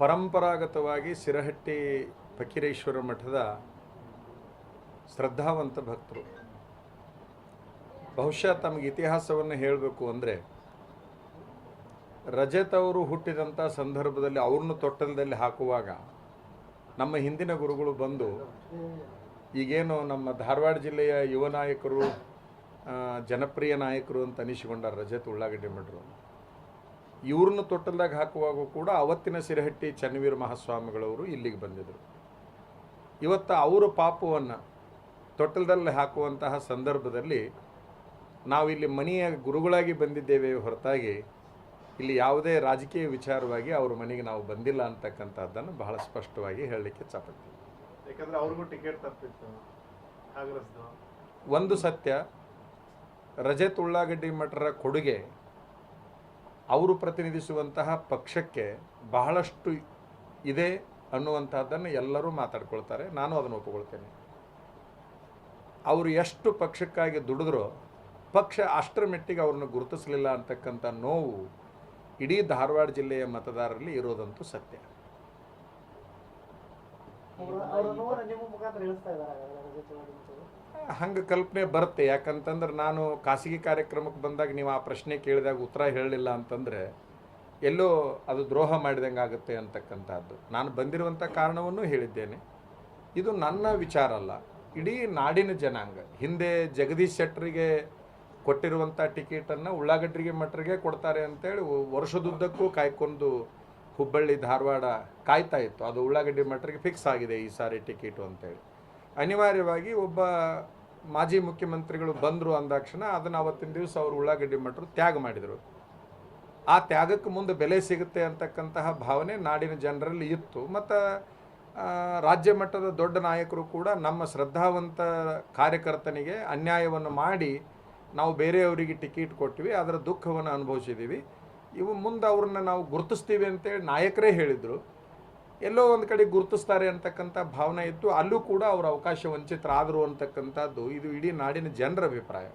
ಪರಂಪರಾಗತವಾಗಿ ಸಿರಹಟ್ಟಿ ಫಕೀರೇಶ್ವರ ಮಠದ ಶ್ರದ್ಧಾವಂತ ಭಕ್ತರು. ಬಹುಶಃ ತಮಗೆ ಇತಿಹಾಸವನ್ನು ಹೇಳಬೇಕು ಅಂದರೆ ರಜತ್ ಅವರು ಹುಟ್ಟಿದಂಥ ಸಂದರ್ಭದಲ್ಲಿ ಅವ್ರನ್ನ ತೊಟ್ಟಲದಲ್ಲಿ ಹಾಕುವಾಗ ನಮ್ಮ ಹಿಂದಿನ ಗುರುಗಳು ಬಂದು ಈಗೇನು ನಮ್ಮ ಧಾರವಾಡ ಜಿಲ್ಲೆಯ ಯುವ ನಾಯಕರು ಜನಪ್ರಿಯ ನಾಯಕರು ಅಂತ ಅನಿಸಿಕೊಂಡ ರಜತ್ ಉಳ್ಳಾಗಡ್ಡಿ ಮಠರು. ಇವ್ರನ್ನ ತೊಟ್ಟಲ್ದಾಗ ಹಾಕುವಾಗ ಕೂಡ ಅವತ್ತಿನ ಸಿರಹಟ್ಟಿ ಚನ್ನವೀರ ಮಹಾಸ್ವಾಮಿಗಳವರು ಇಲ್ಲಿಗೆ ಬಂದಿದ್ದರು ಇವತ್ತು ಅವರ ಪಾಪವನ್ನು ತೊಟ್ಟಲದಲ್ಲಿ ಹಾಕುವಂತಹ ಸಂದರ್ಭದಲ್ಲಿ ನಾವಿಲ್ಲಿ ಮನೆಯ ಗುರುಗಳಾಗಿ ಬಂದಿದ್ದೇವೆ ಹೊರತಾಗಿ ಇಲ್ಲಿ ಯಾವುದೇ ರಾಜಕೀಯ ವಿಚಾರವಾಗಿ ಅವ್ರ ಮನೆಗೆ ನಾವು ಬಂದಿಲ್ಲ ಅಂತಕ್ಕಂಥದ್ದನ್ನು ಬಹಳ ಸ್ಪಷ್ಟವಾಗಿ ಹೇಳಲಿಕ್ಕೆ ಚಾಪಡ್ತೀವಿ ಯಾಕಂದರೆ ಅವ್ರಿಗೂ ಟಿಕೆಟ್ ತಪ್ಪಿತ್ತು ಒಂದು ಸತ್ಯ ರಜೆ ತುಳ್ಳಾಗಡ್ಡಿ ಮಠರ ಕೊಡುಗೆ ಅವರು ಪ್ರತಿನಿಧಿಸುವಂತಹ ಪಕ್ಷಕ್ಕೆ ಬಹಳಷ್ಟು ಇದೆ ಅನ್ನುವಂಥದ್ದನ್ನು ಎಲ್ಲರೂ ಮಾತಾಡ್ಕೊಳ್ತಾರೆ. ನಾನು ಅದನ್ನು ಒಪ್ಪಿಕೊಳ್ತೇನೆ. ಅವರು ಎಷ್ಟು ಪಕ್ಷಕ್ಕಾಗಿ ದುಡಿದ್ರೋ, ಪಕ್ಷ ಅಷ್ಟರ ಮೆಟ್ಟಿಗೆ ಅವ್ರನ್ನ ಗುರುತಿಸಲಿಲ್ಲ ಅಂತಕ್ಕಂಥ ನೋವು ಇಡೀ ಧಾರವಾಡ ಜಿಲ್ಲೆಯ ಮತದಾರರಲ್ಲಿ ಇರೋದಂತೂ ಸತ್ಯ. ಮುಖಾಂತರ ಹಂಗೆ ಕಲ್ಪನೆ ಬರುತ್ತೆ. ಯಾಕಂತಂದ್ರೆ ನಾನು ಖಾಸಗಿ ಕಾರ್ಯಕ್ರಮಕ್ಕೆ ಬಂದಾಗ ನೀವು ಆ ಪ್ರಶ್ನೆ ಕೇಳಿದಾಗ ಉತ್ತರ ಹೇಳಲಿಲ್ಲ ಅಂತಂದರೆ ಎಲ್ಲೋ ಅದು ದ್ರೋಹ ಮಾಡಿದಂಗೆ ಆಗುತ್ತೆ ಅಂತಕ್ಕಂಥದ್ದು. ನಾನು ಬಂದಿರುವಂಥ ಕಾರಣವನ್ನು ಹೇಳಿದ್ದೇನೆ. ಇದು ನನ್ನ ವಿಚಾರ ಅಲ್ಲ. ಇಡೀ ನಾಡಿನ ಜನಾಂಗ, ಹಿಂದೆ ಜಗದೀಶ್ ಶೆಟ್ಟರಿಗೆ ಕೊಟ್ಟಿರುವಂಥ ಟಿಕೆಟನ್ನು ಉಳ್ಳಾಗಡ್ಡಿಗೆ ಮಟ್ರಿಗೆ ಕೊಡ್ತಾರೆ ಅಂತೇಳಿ ವರ್ಷದುದ್ದಕ್ಕೂ ಕಾಯ್ಕೊಂಡು ಹುಬ್ಬಳ್ಳಿ, ಧಾರವಾಡ ಕಾಯ್ತಾ ಇತ್ತು. ಅದು ಉಳ್ಳಾಗಡ್ಡಿ ಮಟ್ರಿಗೆ ಫಿಕ್ಸ್ ಆಗಿದೆ ಈ ಸಾರಿ ಟಿಕೆಟು ಅಂತೇಳಿ. ಅನಿವಾರ್ಯವಾಗಿ ಒಬ್ಬ ಮಾಜಿ ಮುಖ್ಯಮಂತ್ರಿಗಳು ಬಂದರು ಅಂದಾಕ್ಷಣ ಅದನ್ನು ಅವತ್ತಿನ ದಿವಸ ಅವರು ಉಳ್ಳಾಗಡ್ಡಿ ಮಠರು ತ್ಯಾಗ ಮಾಡಿದರು. ಆ ತ್ಯಾಗಕ್ಕೆ ಮುಂದೆ ಬೆಲೆ ಸಿಗುತ್ತೆ ಅಂತಕ್ಕಂತಹ ಭಾವನೆ ನಾಡಿನ ಜನರಲ್ಲಿ ಇತ್ತು. ಮತ್ತು ರಾಜ್ಯ ಮಟ್ಟದ ದೊಡ್ಡ ನಾಯಕರು ಕೂಡ ನಮ್ಮ ಶ್ರದ್ಧಾವಂತ ಕಾರ್ಯಕರ್ತನಿಗೆ ಅನ್ಯಾಯವನ್ನು ಮಾಡಿ ನಾವು ಬೇರೆಯವರಿಗೆ ಟಿಕೆಟ್ ಕೊಟ್ಟಿವಿ, ಅದರ ದುಃಖವನ್ನು ಅನುಭವಿಸಿದ್ದೀವಿ ಇವು ಮುಂದೆ ಅವ್ರನ್ನ ನಾವು ಗುರುತಿಸ್ತೀವಿ ಅಂತೇಳಿ ನಾಯಕರೇ ಹೇಳಿದರು. ಎಲ್ಲೋ ಒಂದು ಕಡೆ ಗುರುತಿಸ್ತಾರೆ ಅಂತಕ್ಕಂಥ ಭಾವನೆ ಇತ್ತು. ಅಲ್ಲೂ ಕೂಡ ಅವರು ಅವಕಾಶ ವಂಚಿತರಾದರು ಅಂತಕ್ಕಂಥದ್ದು ಇದು ಇಡೀ ನಾಡಿನ ಜನರ ಅಭಿಪ್ರಾಯ.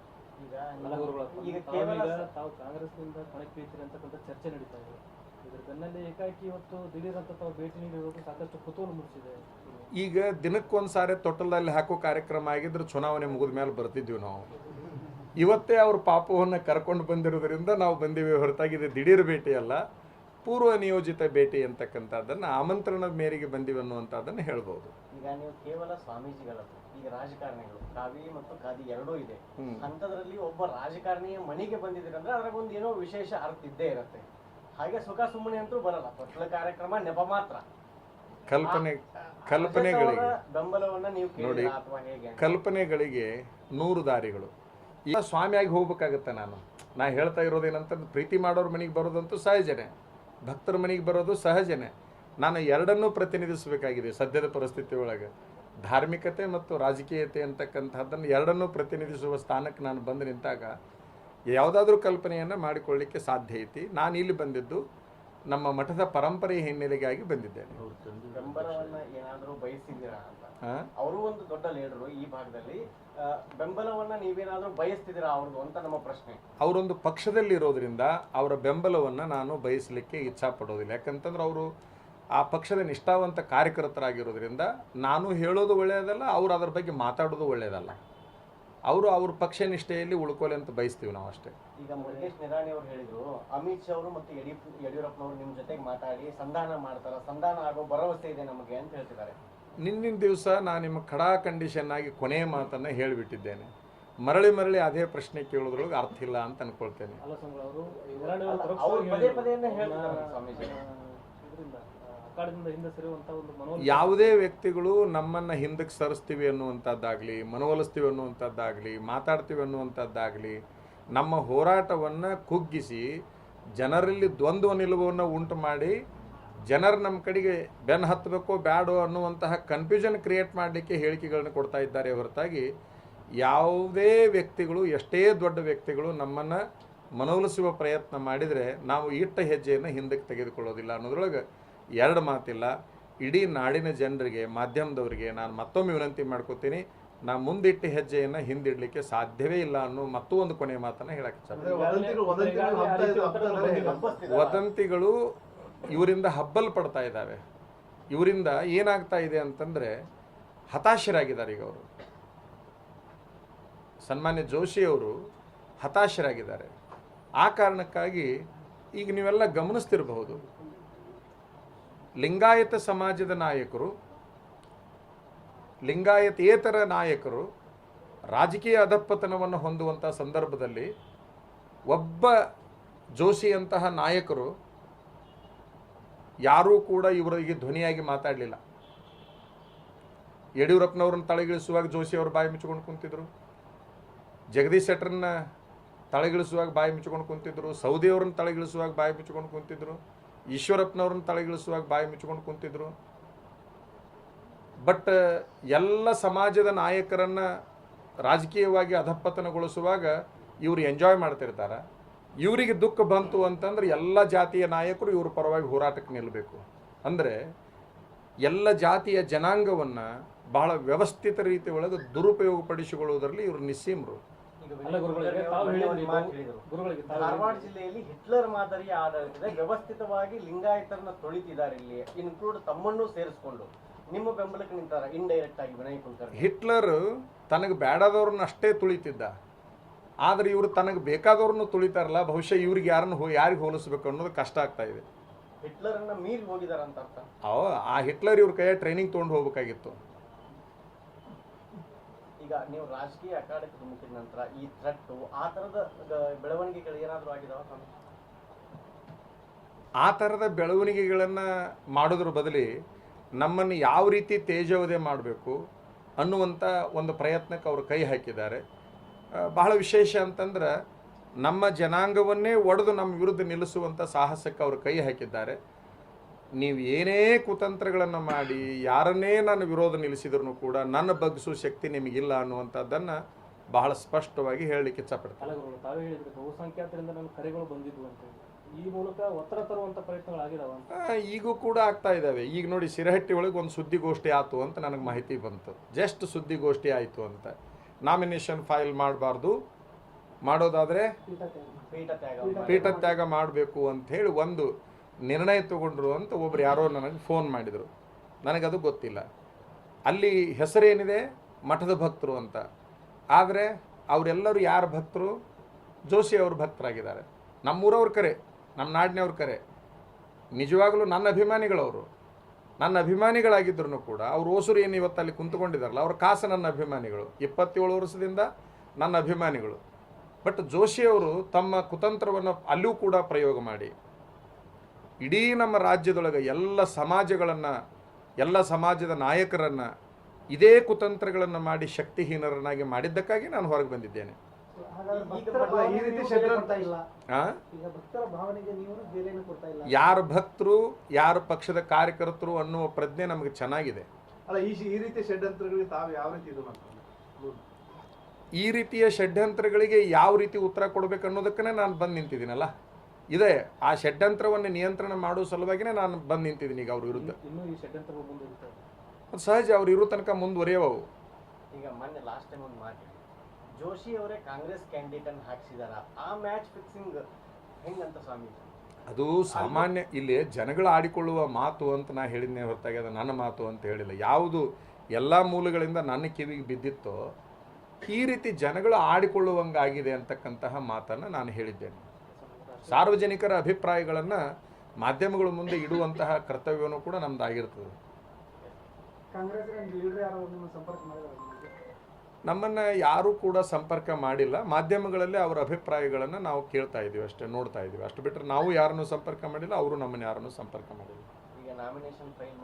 ಈಗ ದಿನಕ್ಕೊಂದ್ಸಾರಿ ತೊಟ್ಟಲಲ್ಲಿ ಹಾಕೋ ಕಾರ್ಯಕ್ರಮ ಆಗಿದ್ರೆ ಚುನಾವಣೆ ಮುಗಿದ ಮೇಲೆ ಬರ್ತಿದ್ವಿ ನಾವು. ಇವತ್ತೇ ಅವ್ರ ಪಾಪವನ್ನು ಕರ್ಕೊಂಡು ಬಂದಿರೋದ್ರಿಂದ ನಾವು ಬಂದಿವಿ ಹೊರತಾಗಿದೆ ಇದು ದಿಢೀರ್ ಭೇಟಿ ಅಲ್ಲ. ಪೂರ್ವ ನಿಯೋಜಿತ ಭೇಟಿ ಅಂತಕ್ಕಂಥದ್ದನ್ನು ಆಮಂತ್ರಣದ ಮೇರೆಗೆ ಬಂದಿವೆ ಅನ್ನುವಂಥದ್ದನ್ನು ಹೇಳ್ಬೋದು. ಈಗ ನೀವು ಕೇವಲ ಸ್ವಾಮೀಜಿಗಳ ಈಗ ರಾಜಕಾರಣಿಗಳು ಕಾವಿ ಮತ್ತು ಕಾದಿ ಎರಡೂ ಇದೆ. ಅಂಥದ್ರಲ್ಲಿ ಒಬ್ಬ ರಾಜಕಾರಣಿಯ ಮನೆಗೆ ಬಂದಿದ್ದೀರಂದ್ರೆ ಅದ್ರಾಗೊಂದು ಏನೋ ವಿಶೇಷ ಅರ್ಥ ಇದ್ದೇ ಇರುತ್ತೆ. ಹಾಗೆ ಸುಖ ಸುಮ್ಮನೆ ಅಂತೂ ಬರಲ್ಲ ತೊಟ್ಲ ಕಾರ್ಯಕ್ರಮ ನೆಪ ಮಾತ್ರ. ಕಲ್ಪನೆ ಕಲ್ಪನೆಗಳಿಗೆ ಬೆಂಬಲವನ್ನ ನೀವು ನೋಡಿ. ಕಲ್ಪನೆಗಳಿಗೆ ನೂರು ದಾರಿಗಳು. ಈಗ ಸ್ವಾಮಿಯಾಗಿ ಹೋಗ್ಬೇಕಾಗತ್ತೆ ನಾನು. ನಾ ಹೇಳ್ತಾ ಇರೋದೇನಂತಂದ್ರೆ ಪ್ರೀತಿ ಮಾಡೋರ ಮನೆಗೆ ಬರೋದಂತೂ ಸಹಜನೇ. ಭಕ್ತರ ಮನೆಗೆ ಬರೋದು ಸಹಜನೇ. ನಾನು ಎರಡನ್ನೂ ಪ್ರತಿನಿಧಿಸಬೇಕಾಗಿದೆ ಸದ್ಯದ ಪರಿಸ್ಥಿತಿ ಒಳಗೆ. ಧಾರ್ಮಿಕತೆ ಮತ್ತು ರಾಜಕೀಯತೆ ಅಂತಕ್ಕಂಥದ್ದನ್ನು ಎರಡನ್ನೂ ಪ್ರತಿನಿಧಿಸುವ ಸ್ಥಾನಕ್ಕೆ ನಾನು ಬಂದು ನಿಂತಾಗ, ಯಾವುದಾದ್ರೂ ಕಲ್ಪನೆಯನ್ನು ಮಾಡಿಕೊಳ್ಳಿಕ್ಕೆ ಸಾಧ್ಯ ಐತಿ. ನಾನು ಇಲ್ಲಿ ಬಂದಿದ್ದು ನಮ್ಮ ಮಠದ ಪರಂಪರೆ ಹಿನ್ನೆಲೆಗಾಗಿ ಬಂದಿದ್ದೇನೆ. ಬೆಂಬಲವನ್ನ ಏನಾದ್ರೂ ಬಯಸಿದ್ದೀರಾ ಅಂತ? ಅವರು ಒಂದು ದೊಡ್ಡ ಲೀಡರು ಈ ಭಾಗದಲ್ಲಿ. ಬೆಂಬಲವನ್ನ ನೀವೇನಾದ್ರೂ ಬಯಸ್ತಿದ್ದೀರಾ ಅವ್ರದ್ದು ಅಂತ ನಮ್ಮ ಪ್ರಶ್ನೆ. ಅವರೊಂದು ಪಕ್ಷದಲ್ಲಿ ಇರೋದ್ರಿಂದ ಅವರ ಬೆಂಬಲವನ್ನು ನಾನು ಬಯಸಲಿಕ್ಕೆ ಇಚ್ಛಾ ಪಡೋದಿಲ್ಲ ಯಾಕಂತಂದ್ರೆ ಅವರು ಆ ಪಕ್ಷದ ನಿಷ್ಠಾವಂತ ಕಾರ್ಯಕರ್ತರಾಗಿರೋದ್ರಿಂದ ನಾನು ಹೇಳೋದು ಒಳ್ಳೆಯದಲ್ಲ ಅವರು ಅದರ ಬಗ್ಗೆ ಮಾತಾಡೋದು ಒಳ್ಳೆಯದಲ್ಲ. ಅವರು ಅವ್ರ ಪಕ್ಷ ನಿಷ್ಠೆಯಲ್ಲಿ ಉಳ್ಕೊಳ್ಳಿ ಅಂತ ಬಯಸ್ತೀವಿ ನಾವು ಅಷ್ಟೇ. ಈಗ ಮುರುಗೇಶ್ ನಿರಾಣಿ ಅವರು ಹೇಳಿದ್ರು ಅಮಿತ್ ಶಾ ಅವರು ಮತ್ತು ಯಡಿಯೂರಪ್ಪನವರು ನಿಮ್ಮ ಜೊತೆಗೆ ಮಾತಾಡಿ ಸಂಧಾನ ಮಾಡ್ತಾರ ಸಂಧಾನ ಆಗೋ ಭರವಸೆ ಇದೆ ನಮಗೆ ಅಂತ ಹೇಳ್ತಿದ್ದಾರೆ. ನಿನ್ನಿನ ದಿವಸ ನಾನು ನಿಮ್ಮ ಖಡಾ ಕಂಡೀಷನ್ ಆಗಿ ಕೊನೆಯ ಮಾತನ್ನು ಹೇಳಿಬಿಟ್ಟಿದ್ದೇನೆ. ಮರಳಿ ಮರಳಿ ಅದೇ ಪ್ರಶ್ನೆ ಕೇಳೋದ್ರೊಳಗೆ ಅರ್ಥ ಇಲ್ಲ ಅಂತ ಅನ್ಕೊಳ್ತೇನೆ. ಯಾವುದೇ ವ್ಯಕ್ತಿಗಳು ನಮ್ಮನ್ನು ಹಿಂದಕ್ಕೆ ಸರಿಸ್ತೀವಿ ಅನ್ನುವಂಥದ್ದಾಗಲಿ, ಮನವೊಲಿಸ್ತೀವಿ ಅನ್ನುವಂಥದ್ದಾಗಲಿ, ಮಾತಾಡ್ತೀವಿ ಅನ್ನುವಂಥದ್ದಾಗಲಿ, ನಮ್ಮ ಹೋರಾಟವನ್ನು ಕುಗ್ಗಿಸಿ, ಜನರಲ್ಲಿ ದ್ವಂದ್ವ ನಿಲುವನ್ನು ಉಂಟು ಮಾಡಿ, ಜನರು ನಮ್ಮ ಕಡೆಗೆ ಬೆನ್ನು ಹತ್ತಬೇಕೋ ಬ್ಯಾಡೋ ಅನ್ನುವಂತಹ ಕನ್ಫ್ಯೂಷನ್ ಕ್ರಿಯೇಟ್ ಮಾಡಲಿಕ್ಕೆ ಹೇಳಿಕೆಗಳನ್ನ ಕೊಡ್ತಾ ಇದ್ದಾರೆ ಹೊರತಾಗಿ, ಯಾವುದೇ ವ್ಯಕ್ತಿಗಳು, ಎಷ್ಟೇ ದೊಡ್ಡ ವ್ಯಕ್ತಿಗಳು ನಮ್ಮನ್ನು ಮನವೊಲಿಸುವ ಪ್ರಯತ್ನ ಮಾಡಿದರೆ ನಾವು ಇಟ್ಟ ಹೆಜ್ಜೆಯನ್ನು ಹಿಂದಕ್ಕೆ ತೆಗೆದುಕೊಳ್ಳೋದಿಲ್ಲ ಅನ್ನೋದ್ರೊಳಗೆ ಎರಡು ಮಾತಿಲ್ಲ. ಇಡೀ ನಾಡಿನ ಜನರಿಗೆ ಮಾಧ್ಯಮದವರಿಗೆ ನಾನು ಮತ್ತೊಮ್ಮೆ ವಿನಂತಿ ಮಾಡ್ಕೋತೀನಿ ನಾ ಮುಂದಿಟ್ಟ ಹೆಜ್ಜೆಯನ್ನು ಹಿಂದಿಡ್ಲಿಕ್ಕೆ ಸಾಧ್ಯವೇ ಇಲ್ಲ ಅನ್ನೋ ಮತ್ತೂ ಒಂದು ಕೊನೆಯ ಮಾತನ್ನು ಹೇಳಕ್ಕೆ ವದಂತಿಗಳು ಇವರಿಂದ ಹಬ್ಬಲ್ ಪಡ್ತಾ ಹಬ್ತಾ ವದಂತಿಗಳು ಇವರಿಂದ ಹಬ್ಬಲ್ಪಡ್ತಾ ಇದ್ದಾವೆ ಇವರಿಂದ ಏನಾಗ್ತಾ ಇದೆ ಅಂತಂದರೆ ಹತಾಶರಾಗಿದ್ದಾರೆ ಈಗ ಅವರು. ಸನ್ಮಾನ್ಯ ಜೋಶಿಯವರು ಹತಾಶರಾಗಿದ್ದಾರೆ. ಆ ಕಾರಣಕ್ಕಾಗಿ ಈಗ ನೀವೆಲ್ಲ ಗಮನಿಸ್ತಿರಬಹುದು. ಲಿಂಗಾಯತ ಸಮಾಜದ ನಾಯಕರು, ಲಿಂಗಾಯತೇತರ ನಾಯಕರು ರಾಜಕೀಯ ಅಧಪ್ಪತನವನ್ನು ಹೊಂದುವಂಥ ಸಂದರ್ಭದಲ್ಲಿ ಒಬ್ಬ ಜೋಶಿಯಂತಹ ನಾಯಕರು ಯಾರೂ ಕೂಡ ಇವರಿಗೆ ಧ್ವನಿಯಾಗಿ ಮಾತಾಡಲಿಲ್ಲ. ಯಡಿಯೂರಪ್ಪನವ್ರನ್ನ ತಳೆಗಿಳಿಸುವಾಗ ಜೋಶಿ ಅವರು ಬಾಯಿ ಮುಚ್ಕೊಂಡು ಕುಂತಿದ್ರು. ಜಗದೀಶ್ ಶೆಟ್ಟರನ್ನ ತಳೆಗಿಳಿಸುವಾಗ ಬಾಯಿ ಮುಚ್ಕೊಂಡು ಕುಂತಿದ್ರು. ಸೌದಿಯವ್ರನ್ನ ತಳೆಗಿಳಿಸುವಾಗ ಬಾಯಿ ಮುಚ್ಕೊಂಡು ಕುಂತಿದ್ರು. ಈಶ್ವರಪ್ಪನವ್ರನ್ನ ತಳಗಿಳಿಸುವಾಗ ಬಾಯಿ ಮುಚ್ಕೊಂಡು ಕುಂತಿದ್ರು. ಬಟ್ ಎಲ್ಲ ಸಮಾಜದ ನಾಯಕರನ್ನ ರಾಜಕೀಯವಾಗಿ ಅಧಪ್ಪತನಗೊಳಿಸುವಾಗ ಇವರು ಎಂಜಾಯ್ ಮಾಡ್ತಿರ್ತಾರೆ. ಇವರಿಗೆ ದುಃಖ ಬಂತು ಅಂತಂದ್ರೆ ಎಲ್ಲ ಜಾತಿಯ ನಾಯಕರು ಇವ್ರ ಪರವಾಗಿ ಹೋರಾಟಕ್ಕೆ ನಿಲ್ಲಬೇಕು ಅಂದರೆ ಎಲ್ಲ ಜಾತಿಯ ಜನಾಂಗವನ್ನು ಬಹಳ ವ್ಯವಸ್ಥಿತ ರೀತಿ ಒಳಗೆ ದುರುಪಯೋಗಪಡಿಸಿಕೊಳ್ಳುವುದರಲ್ಲಿ ಇವರು ನಿಸ್ಸೀಮರು. ಅಲ್ಲ ಗುರುಗಳಿಗೆ ಮೊನ್ನೆ ತಾವು ಒಂದು ಮಾತು ಹೇಳಿದ್ರು. ಗುರುಗಳಿಗೆ ತಾವು ಧಾರವಾಡ ಜಿಲ್ಲೆಯಲ್ಲಿ ಹಿಟ್ಲರ್ ಮಾದರಿಯ ಆಡಳಿತದ ವ್ಯವಸ್ಥಿತವಾಗಿ ಲಿಂಗಾಯತರನ್ನ ತೊಳಿತಿದ್ದಾರೆ ಇಲ್ಲಿ. ಇನ್ಕ್ಲೂಡ್ ತಮ್ಮನ್ನು ಸೇರಿಸಿಕೊಂಡು. ನಿಮ್ಮ ಬೆಂಬಲಕ್ಕೆ ನಿಂತಾರ ಇಂಡೈರೆಕ್ಟ್ ಆಗಿ ವಿನಯ್ ಕುಲಕರ್ಣಿ ಹಿಟ್ಲರ್ ತನಗೆ ಬೇಡಾದವ್ರನ್ನ ಅಷ್ಟೇ ತುಳಿತಿದ್ದ. ಆದರೆ ಇವರು ತನಗೆ ಬೇಕಾದವ್ರನ್ನು ತುಳಿತಾರಲ್ಲ ಬಹುಶಃ ಇವ್ರಿಗೆ ಯಾರನ್ನು ಹೋ ಯಾರಿಗೆ ಹೋಲಿಸ್ಬೇಕು ಅನ್ನೋದು ಕಷ್ಟ ಆಗ್ತಾ ಇದೆ. ಹಿಟ್ಲರನ್ನ ಮೀರಿ ಹೋಗಿದಾರ ಅಂತ ಅರ್ಥ. ಅವ ಆ ಹಿಟ್ಲರ್ ಇವ್ರ ಕೈಯ ಟ್ರೈನಿಂಗ್ ತೊಗೊಂಡು ಹೋಗ್ಬೇಕಾಗಿತ್ತು. ಈಗ ನೀವು ರಾಜಕೀಯ ಅಖಾಡಕ್ಕೆ ಧುಮುಕಿದ ನಂತರ ಈ ಥ್ರೆಟ್ಟು ಆ ಥರದ ಬೆಳವಣಿಗೆಗಳು ಏನಾದರೂ ಆಗಿದಾವ? ಆ ಥರದ ಬೆಳವಣಿಗೆಗಳನ್ನು ಮಾಡೋದ್ರ ಬದಲಿ ನಮ್ಮನ್ನು ಯಾವ ರೀತಿ ತೇಜೋವಧೆ ಮಾಡಬೇಕು ಅನ್ನುವಂಥ ಒಂದು ಪ್ರಯತ್ನಕ್ಕೆ ಅವರು ಕೈ ಹಾಕಿದ್ದಾರೆ ಬಹಳ ವಿಶೇಷ ಅಂತಂದ್ರೆ ನಮ್ಮ ಜನಾಂಗವನ್ನೇ ಒಡೆದು ನಮ್ಮ ವಿರುದ್ಧ ನಿಲ್ಲಿಸುವಂಥ ಸಾಹಸಕ್ಕೆ ಅವರು ಕೈ ಹಾಕಿದ್ದಾರೆ ನೀವು ಏನೇ ಕುತಂತ್ರಗಳನ್ನು ಮಾಡಿ ಯಾರನ್ನೇ ನನ್ನ ವಿರೋಧ ನಿಲ್ಲಿಸಿದ್ರು ಕೂಡ ನನ್ನ ಬಗ್ಗಿಸೋ ಶಕ್ತಿ ನಿಮಗಿಲ್ಲ ಅನ್ನುವಂಥದ್ದನ್ನು ಬಹಳ ಸ್ಪಷ್ಟವಾಗಿ ಹೇಳಲಿಕ್ಕೆ ಇಚ್ಛಪಡ್ತಾರೆ ಈಗೂ ಕೂಡ ಆಗ್ತಾ ಇದ್ದಾವೆ ಈಗ ನೋಡಿ ಸಿರಹಟ್ಟಿ ಒಳಗೆ ಒಂದು ಸುದ್ದಿಗೋಷ್ಠಿ ಆಯಿತು ಅಂತ ನನಗೆ ಮಾಹಿತಿ ಬಂತು. ಜಸ್ಟ್ ಸುದ್ದಿಗೋಷ್ಠಿ ಆಯಿತು ಅಂತ. ನಾಮಿನೇಷನ್ ಫೈಲ್ ಮಾಡಬಾರ್ದು. ಮಾಡೋದಾದರೆ ಪೀಠ ತ್ಯಾಗ ಪೀಠ ತ್ಯಾಗ ಮಾಡಬೇಕು ಅಂತ ಹೇಳಿ ಒಂದು ನಿರ್ಣಯ ತಗೊಂಡ್ರು ಅಂತ ಒಬ್ರು ಯಾರೋ ನನಗೆ ಫೋನ್ ಮಾಡಿದರು. ನನಗದು ಗೊತ್ತಿಲ್ಲ. ಅಲ್ಲಿ ಹೆಸರೇನಿದೆ? ಮಠದ ಭಕ್ತರು ಅಂತ. ಆದರೆ ಅವರೆಲ್ಲರೂ ಯಾರ ಭಕ್ತರು? ಜೋಶಿ ಅವ್ರ ಭಕ್ತರಾಗಿದ್ದಾರೆ. ನಮ್ಮೂರವ್ರ ಕರೆ, ನಮ್ಮ ನಾಡಿನವ್ರ ಕರೆ. ನಿಜವಾಗಲೂ ನನ್ನ ಅಭಿಮಾನಿಗಳವರು. ನನ್ನ ಅಭಿಮಾನಿಗಳಾಗಿದ್ದರೂ ಕೂಡ ಅವರು ಓಸೂರು ಏನು ಇವತ್ತು ಅಲ್ಲಿ ಕುಂತ್ಕೊಂಡಿದ್ದಾರಲ್ಲ, ಅವ್ರ ಕಾಸು ನನ್ನ ಅಭಿಮಾನಿಗಳು. ಇಪ್ಪತ್ತೇಳು ವರ್ಷದಿಂದ ನನ್ನ ಅಭಿಮಾನಿಗಳು. ಬಟ್ ಜೋಶಿಯವರು ತಮ್ಮ ಕುತಂತ್ರವನ್ನು ಅಲ್ಲೂ ಕೂಡ ಪ್ರಯೋಗ ಮಾಡಿ. ಇಡೀ ನಮ್ಮ ರಾಜ್ಯದೊಳಗೆ ಎಲ್ಲ ಸಮಾಜಗಳನ್ನು ಎಲ್ಲ ಸಮಾಜದ ನಾಯಕರನ್ನು ಇದೇ ಕುತಂತ್ರಗಳನ್ನು ಮಾಡಿ ಶಕ್ತಿಹೀನರನ್ನಾಗಿ ಮಾಡಿದ್ದಕ್ಕಾಗಿ ನಾನು ಹೊರಗೆ ಬಂದಿದ್ದೇನೆ. ಹಾಗಾದ್ರೆ ಈಗ ಭಕ್ತರ ಬರುವ ಭಾವನೆಗೆ ಈ ರೀತಿ ಷಡ್ಯಂತ್ರ- ಬೆಲೆ ಇಲ್ಲ. ಆ? ಈಗ ಭಕ್ತರ ಭಾವನೆಗೆ ನೀವು ಬೆಲೆಯನ್ನು ಕೊಡ್ತಾ ಇಲ್ಲ. ಯಾರ ಭಕ್ತರು ಯಾರು ಪಕ್ಷದ ಕಾರ್ಯಕರ್ತರು ಅನ್ನುವ ಪ್ರಜ್ಞೆ ನಮಗೆ ಚೆನ್ನಾಗಿದೆ. ಅಲ್ಲ ಈ ಈ ರೀತಿ ಷಡ್ಯಂತ್ರಗಳಿಗೆ ತಾವು ಯಾವ ರೀತಿ ಇದು ಮಾಡ್ತಾರೆ? ಈ ರೀತಿಯ ಷಡ್ಯಂತ್ರಗಳಿಗೆ ಯಾವ ರೀತಿ ಉತ್ತರ ಕೊಡಬೇಕು ಅನ್ನೋದಕ್ಕನೇ ನಾನು ಬಂದು ನಿಂತಿದ್ದೀನಲ್ಲ. ಇದೆ. ಆ ಷಡ್ಯಂತ್ರವನ್ನು ನಿಯಂತ್ರಣ ಮಾಡೋ ಸಲುವಾಗಿನೇ ನಾನು ಬಂದು ನಿಂತಿದ್ದೀನಿ ಈಗ ಅವ್ರ ವಿರುದ್ಧ. ಅದು ಸಹಜ ಅವ್ರು ಇರೋ ತನಕ ಮುಂದುವರಿಯವು. ಈಗ ಮೊನ್ನೆ ಲಾಸ್ಟ್ ಟೈಮ್ ಒಂದು ಮಾತು ಜೋಶಿ ಅವರೇ ಕಾಂಗ್ರೆಸ್ ಕ್ಯಾಂಡಿಡೇಟ್ ಅನ್ನು ಹಾಕ್ಸಿದಾರ. ಆ ಮ್ಯಾಚ್ ಫಿಕ್ಸಿಂಗ್ ಹೆಂಗಂತ ಸ್ವಾಮಿ? ಅದು ಸಾಮಾನ್ಯ ಇಲ್ಲಿ ಜನಗಳು ಆಡಿಕೊಳ್ಳುವ ಮಾತು ಅಂತ ನಾ ಹೇಳಿದ್ನೇ ಹೊರತಾಗಿ ಅದು ನನ್ನ ಮಾತು ಅಂತ ಹೇಳಿಲ್ಲ. ಯಾವುದು ಎಲ್ಲ ಮೂಲಗಳಿಂದ ನನ್ನ ಕಿವಿಗೆ ಬಿದ್ದಿತ್ತೋ ಈ ರೀತಿ ಜನಗಳು ಆಡಿಕೊಳ್ಳುವಂಗಾಗಿದೆ ಅಂತಕ್ಕಂತಹ ಮಾತನ್ನು ನಾನು ಹೇಳಿದ್ದೇನೆ. ಸಾರ್ವಜನಿಕರ ಅಭಿಪ್ರಾಯಗಳನ್ನು ಮಾಧ್ಯಮಗಳ ಮುಂದೆ ಇಡುವಂತಹ ಕರ್ತವ್ಯವನ್ನು ಕೂಡ ನಮ್ಮದಾಗಿರ್ತದೆ ಕಾಂಗ್ರೆಸ್ ಲೀಡರ್ ಯಾರೋ ನಿಮ್ಮ ಸಂಪರ್ಕ ಮಾಡಿದಾರೆ ನಿಮಗೆ? ನಮ್ಮನ್ನು ಯಾರೂ ಕೂಡ ಸಂಪರ್ಕ ಮಾಡಿಲ್ಲ. ಮಾಧ್ಯಮಗಳಲ್ಲಿ ಅವರ ಅಭಿಪ್ರಾಯಗಳನ್ನು ನಾವು ಕೇಳ್ತಾ ಇದ್ದೀವಿ ಅಷ್ಟೇ ನೋಡ್ತಾ ಇದ್ದೀವಿ. ಅಷ್ಟು ಬಿಟ್ಟರೆ ನಾವು ಯಾರನ್ನು ಸಂಪರ್ಕ ಮಾಡಿಲ್ಲ ಅವರು ನಮ್ಮನ್ನು ಯಾರನ್ನು ಸಂಪರ್ಕ ಮಾಡಿಲ್ಲ. ಈಗ ನಾಮಿನೇಷನ್ ಫೈಲ್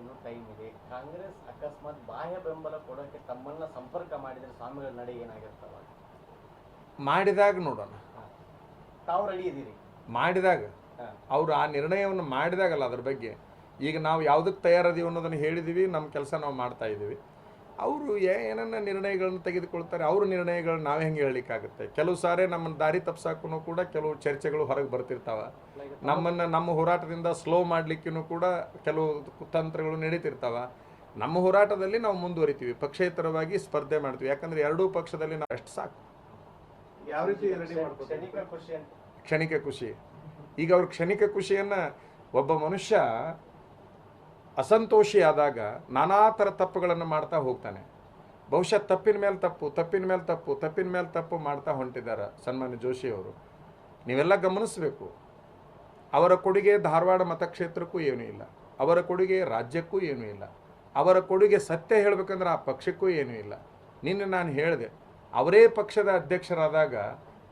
ಇನ್ನೂ ಟೈಮ್ ಇದೆ. ಕಾಂಗ್ರೆಸ್ ಅಕಸ್ಮಾತ್ ಬಾಹ್ಯ ಬೆಂಬಲ ಕೊಡೋಕೆ ತಮ್ಮನ್ನ ಸಂಪರ್ಕ ಮಾಡಿದರೆ ಸ್ವಾಮಿಗಳ ನಡೆ ಏನಾಗಿರ್ತಾವ? ಮಾಡಿದಾಗ ನೋಡೋಣ. ತಾವು ರೆಡಿ ಮಾಡಿದಾಗ ಅವರು ಆ ನಿರ್ಣಯವನ್ನು ಮಾಡಿದಾಗಲ್ಲ ಅದ್ರ ಬಗ್ಗೆ ಈಗ ನಾವು ಯಾವುದಕ್ಕೆ ತಯಾರದೀವಿ ಅನ್ನೋದನ್ನು ಹೇಳಿದ್ದೀವಿ ನಮ್ಮ ಕೆಲಸ ನಾವು ಮಾಡ್ತಾ ಇದ್ದೀವಿ ಅವರು ಏನನ್ನ ನಿರ್ಣಯಗಳನ್ನು ತೆಗೆದುಕೊಳ್ತಾರೆ ಅವ್ರ ನಿರ್ಣಯಗಳನ್ನ ನಾವು ಹೆಂಗೆ ಹೇಳಲಿಕ್ಕಾಗುತ್ತೆ? ಕೆಲವು ಸಾರಿ ನಮ್ಮನ್ನು ದಾರಿ ತಪ್ಸಾಕೂ ಕೂಡ ಕೆಲವು ಚರ್ಚೆಗಳು ಹೊರಗೆ ಬರ್ತಿರ್ತಾವೆ. ನಮ್ಮನ್ನು ನಮ್ಮ ಹೋರಾಟದಿಂದ ಸ್ಲೋ ಮಾಡಲಿಕ್ಕೂ ಕೂಡ ಕೆಲವು ತಂತ್ರಗಳು ನಡೀತಿರ್ತಾವೆ. ನಮ್ಮ ಹೋರಾಟದಲ್ಲಿ ನಾವು ಮುಂದುವರಿತೀವಿ ಪಕ್ಷೇತರವಾಗಿ ಸ್ಪರ್ಧೆ ಮಾಡ್ತೀವಿ. ಯಾಕಂದ್ರೆ ಎರಡೂ ಪಕ್ಷದಲ್ಲಿ ನಾವು ಅಷ್ಟು ಸಾಕು. ಯಾವ ರೀತಿ ರೆಡಿ ಮಾಡ್ಕೊತೀವಿ ಕ್ಷಣಿಕ ಖುಷಿ ಕ್ಷಣಿಕ ಖುಷಿ. ಈಗ ಅವ್ರ ಕ್ಷಣಿಕ ಖುಷಿಯನ್ನ ಒಬ್ಬ ಮನುಷ್ಯ ಅಸಂತೋಷಿ ಆದಾಗ ನಾನಾ ಥರ ತಪ್ಪುಗಳನ್ನು ಮಾಡ್ತಾ ಹೋಗ್ತಾನೆ. ಬಹುಶಃ ತಪ್ಪಿನ ಮೇಲೆ ತಪ್ಪು ತಪ್ಪಿನ ಮೇಲೆ ತಪ್ಪು ತಪ್ಪಿನ ಮೇಲೆ ತಪ್ಪು ಮಾಡ್ತಾ ಹೊಂಟಿದ್ದಾರೆ ಸನ್ಮಾನ್ಯ ಜೋಶಿ ಅವರು ನೀವೆಲ್ಲ ಗಮನಿಸಬೇಕು. ಅವರ ಕೊಡುಗೆ ಧಾರವಾಡ ಮತಕ್ಷೇತ್ರಕ್ಕೂ ಏನೂ ಇಲ್ಲ. ಅವರ ಕೊಡುಗೆ ರಾಜ್ಯಕ್ಕೂ ಏನೂ ಇಲ್ಲ. ಅವರ ಕೊಡುಗೆ ಸತ್ಯ ಹೇಳಬೇಕಂದ್ರೆ ಆ ಪಕ್ಷಕ್ಕೂ ಏನೂ ಇಲ್ಲ. ನಿನ್ನೆ ನಾನು ಹೇಳಿದೆ ಅವರೇ ಪಕ್ಷದ ಅಧ್ಯಕ್ಷರಾದಾಗ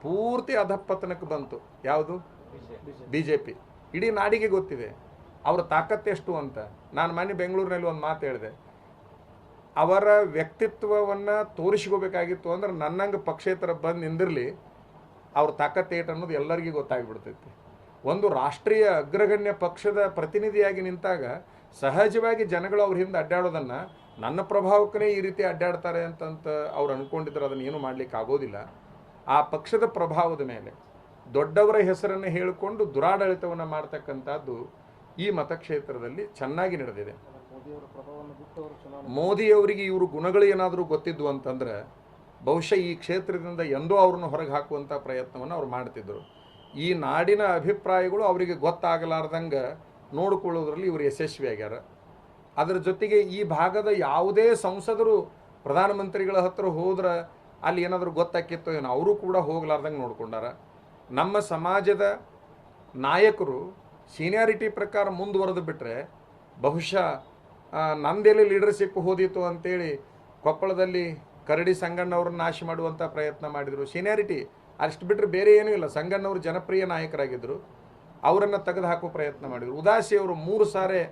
ಪೂರ್ತಿ ಅಧಪತನಕ್ಕೆ ಬಂತು. ಯಾವುದು? ಬಿ ಜೆ ಪಿ ಇಡೀ ನಾಡಿಗೆ ಗೊತ್ತಿದೆ. ಅವರ ತಾಕತ್ತೆಷ್ಟು ಅಂತ. ನಾನು ಮೊನ್ನೆ ಬೆಂಗಳೂರಿನಲ್ಲಿ ಒಂದು ಮಾತು ಹೇಳಿದೆ. ಅವರ ವ್ಯಕ್ತಿತ್ವವನ್ನು ತೋರಿಸ್ಕೋಬೇಕಾಗಿತ್ತು ಅಂದ್ರೆ ನನ್ನಂಗೆ ಪಕ್ಷೇತರ ಬಂದು ನಿಂದಿರಲಿ. ಅವ್ರ ತಾಕತ್ತು ಏಟು ಅನ್ನೋದು ಎಲ್ಲರಿಗೂ ಗೊತ್ತಾಗ್ಬಿಡ್ತೈತಿ. ಒಂದು ರಾಷ್ಟ್ರೀಯ ಅಗ್ರಗಣ್ಯ ಪಕ್ಷದ ಪ್ರತಿನಿಧಿಯಾಗಿ ನಿಂತಾಗ ಸಹಜವಾಗಿ ಜನಗಳು ಅವ್ರ ಹಿಂದೆ ಅಡ್ಡಾಡೋದನ್ನು ನನ್ನ ಪ್ರಭಾವಕ್ಕನೇ ಈ ರೀತಿ ಅಡ್ಡಾಡ್ತಾರೆ ಅಂತಂತ ಅವ್ರು ಅಂದ್ಕೊಂಡಿದ್ರೆ ಅದನ್ನು ಏನು ಮಾಡ್ಲಿಕ್ಕೆ ಆಗೋದಿಲ್ಲ ಆ ಪಕ್ಷದ ಪ್ರಭಾವದ ಮೇಲೆ ದೊಡ್ಡವರ ಹೆಸರನ್ನು ಹೇಳಿಕೊಂಡು ದುರಾಡಳಿತವನ್ನು ಮಾಡ್ತಕ್ಕಂಥದ್ದು ಈ ಮತಕ್ಷೇತ್ರದಲ್ಲಿ ಚೆನ್ನಾಗಿ ನಡೆದಿದೆ. ಮೋದಿಯವರಿಗೆ ಇವರು ಗುಣಗಳು ಏನಾದರೂ ಗೊತ್ತಿದ್ವು ಅಂತಂದ್ರೆ ಬಹುಶಃ ಈ ಕ್ಷೇತ್ರದಿಂದ ಎಂದೋ ಅವ್ರನ್ನ ಹೊರಗೆ ಹಾಕುವಂಥ ಪ್ರಯತ್ನವನ್ನು ಅವ್ರು ಮಾಡ್ತಿದ್ರು. ಈ ನಾಡಿನ ಅಭಿಪ್ರಾಯಗಳು ಅವರಿಗೆ ಗೊತ್ತಾಗಲಾರ್ದಂಗೆ ನೋಡಿಕೊಳ್ಳೋದ್ರಲ್ಲಿ ಇವರು ಯಶಸ್ವಿಯಾಗ್ಯಾರ. ಅದರ ಜೊತೆಗೆ ಈ ಭಾಗದ ಯಾವುದೇ ಸಂಸದರು, ಪ್ರಧಾನಮಂತ್ರಿಗಳ ಹತ್ರ ಹೋದ್ರೆ ಅಲ್ಲಿ ಏನಾದರೂ ಗೊತ್ತಾಕಿತ್ತು ಏನೋ, ಅವರು ಕೂಡ ಹೋಗ್ಲಾರ್ದಂಗೆ ನೋಡ್ಕೊಂಡಾರ. ನಮ್ಮ ಸಮಾಜದ ನಾಯಕರು ಸೀನಿಯಾರಿಟಿ ಪ್ರಕಾರ ಮುಂದುವರೆದು ಬಿಟ್ಟರೆ ಬಹುಶಃ ನಮ್ಮದೆಲ್ಲಿ ಲೀಡರ್ಶಿಪ್ ಹೋದಿತ್ತು ಅಂತೇಳಿ ಕೊಪ್ಪಳದಲ್ಲಿ ಕರಡಿ ಸಂಗಣ್ಣವ್ರನ್ನ ನಾಶ ಮಾಡುವಂಥ ಪ್ರಯತ್ನ ಮಾಡಿದರು. ಸೀನಿಯಾರಿಟಿ ಅಷ್ಟು ಬಿಟ್ಟರೆ ಬೇರೆ ಏನೂ ಇಲ್ಲ. ಸಂಗಣ್ಣವರು ಜನಪ್ರಿಯ ನಾಯಕರಾಗಿದ್ದರು ಅವರನ್ನು ತೆಗೆದು ಹಾಕೋ ಪ್ರಯತ್ನ ಮಾಡಿದರು. ಉದಾಸಿ ಅವರು ಮೂರು ಸಾರಿ